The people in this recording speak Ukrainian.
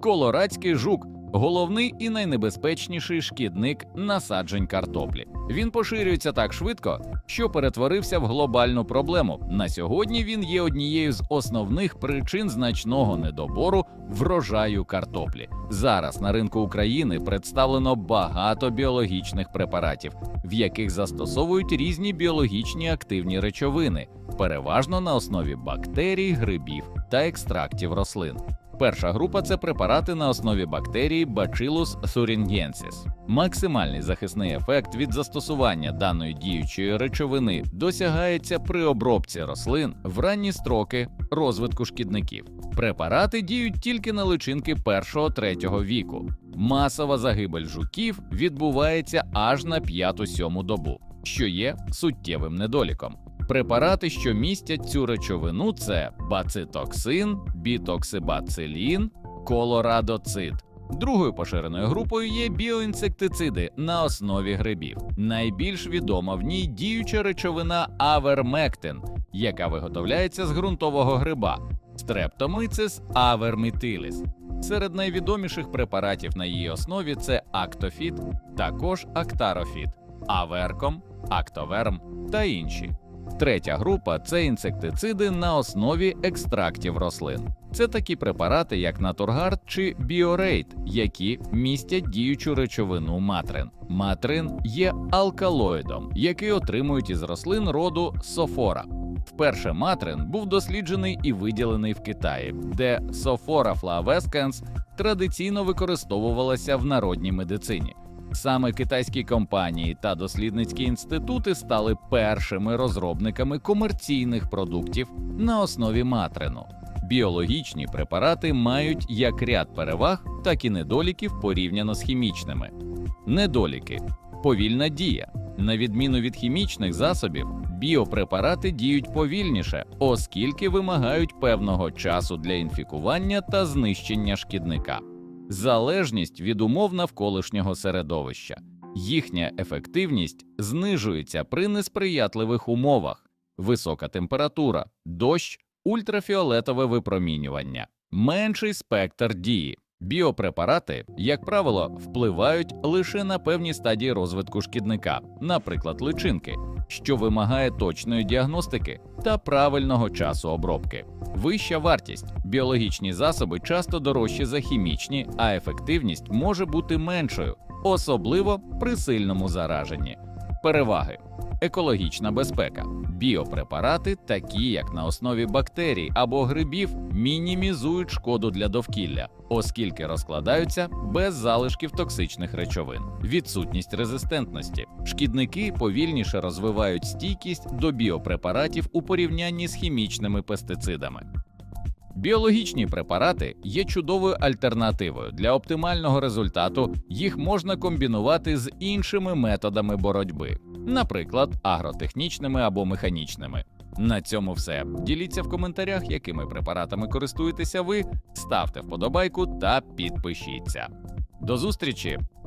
Колорадський жук головний і найнебезпечніший шкідник насаджень картоплі. Він поширюється так швидко, що перетворився в глобальну проблему. На сьогодні він є однією з основних причин значного недобору врожаю картоплі. Зараз на ринку України представлено багато біологічних препаратів, в яких застосовують різні біологічні активні речовини, переважно на основі бактерій, грибів та екстрактів рослин. Перша група це препарати на основі бактерії Bacillus thuringiensis. Максимальний захисний ефект від застосування даної діючої речовини досягається при обробці рослин в ранні строки розвитку шкідників. Препарати діють тільки на личинки першого-третього віку. Масова загибель жуків відбувається аж на п'яту-сьому добу, що є суттєвим недоліком. Препарати, що містять цю речовину, це бацитоксин, бітоксибацилін, колорадоцид. Другою поширеною групою є біоінсектициди на основі грибів. Найбільш відома в ній діюча речовина авермектин, яка виготовляється з ґрунтового гриба Streptomyces avermitilis. Серед найвідоміших препаратів на її основі це актофіт, також актарофіт, аверком, актоверм та інші. Третя група це інсектициди на основі екстрактів рослин. Це такі препарати, як Натургард чи Біорейт, які містять діючу речовину матрин. Матрин є алкалоїдом, який отримують із рослин роду софора. Вперше матрин був досліджений і виділений в Китаї, де софора флавесканс традиційно використовувалася в народній медицині. Саме китайські компанії та дослідницькі інститути стали першими розробниками комерційних продуктів на основі матрину. Біологічні препарати мають як ряд переваг, так і недоліків порівняно з хімічними. Недоліки повільна дія. На відміну від хімічних засобів, біопрепарати діють повільніше, оскільки вимагають певного часу для інфікування та знищення шкідника залежність від умов навколишнього середовища. Їхня ефективність знижується при несприятливих умовах, висока температура, дощ, ультрафіолетове випромінювання, менший спектр дії. Біопрепарати, як правило, впливають лише на певні стадії розвитку шкідника, наприклад, личинки, що вимагає точної діагностики та правильного часу обробки. Вища вартість. Біологічні засоби часто дорожчі за хімічні, а ефективність може бути меншою, особливо при сильному зараженні. Переваги. Екологічна безпека. Біопрепарати, такі як на основі бактерій або грибів, мінімізують шкоду для довкілля, оскільки розкладаються без залишків токсичних речовин. Відсутність резистентності. Шкідники повільніше розвивають стійкість до біопрепаратів у порівнянні з хімічними пестицидами. Біологічні препарати є чудовою альтернативою для оптимального результату. Їх можна комбінувати з іншими методами боротьби, наприклад, агротехнічними або механічними. На цьому все. Діліться в коментарях, якими препаратами користуєтеся ви, ставте вподобайку та підпишіться. До зустрічі!